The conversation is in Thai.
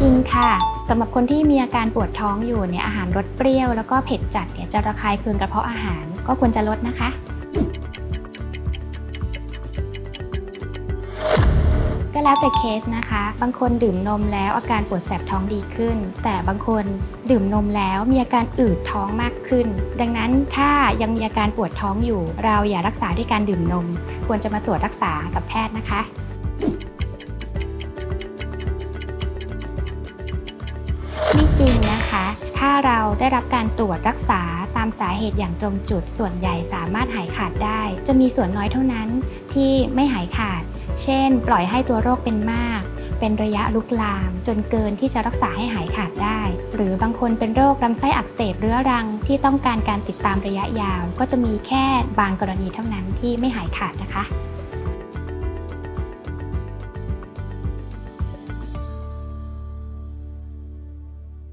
จริงค่ะสำหรับคนที่มีอาการปวดท้องอยู่เนี่ยอาหารรสเปรี้ยว แล้วก็เผ็ดจัดเนี่ยจะระคายเคืองกระเพาะอาหารก็ควรจะลดนะคะ ก็แล้วแต่เคสนะคะ บางคนดื่มนมแล้วอาการปวดแสบท้องดีขึ้น แต่บางคนดื่มนมแล้วมีอาการอืดท้องมากขึ้น ดังนั้นถ้ายังมีอาการปวดท้องอยู่ เราอย่ารักษาด้วยการดื่มนม ควรจะมาตรวจรักษากับแพทย์นะคะ ไม่จริงนะคะ ถ้าเราได้รับการตรวจรักษาตามสาเหตุอย่างตรงจุด ส่วนใหญ่สามารถหายขาดได้ จะมีส่วนน้อยเท่านั้นที่ไม่หายขาด เช่น ปล่อยให้ตัวโรคเป็นมาก เป็นระยะลุกลาม จนเกินที่จะรักษาให้หายขาดได้ หรือบางคนเป็นโรคลำไส้อักเสบเรื้อรังที่ต้องการการติดตามระยะยาว ก็จะมีแค่บางกรณีเท่านั้นที่ไม่หายขาดนะคะ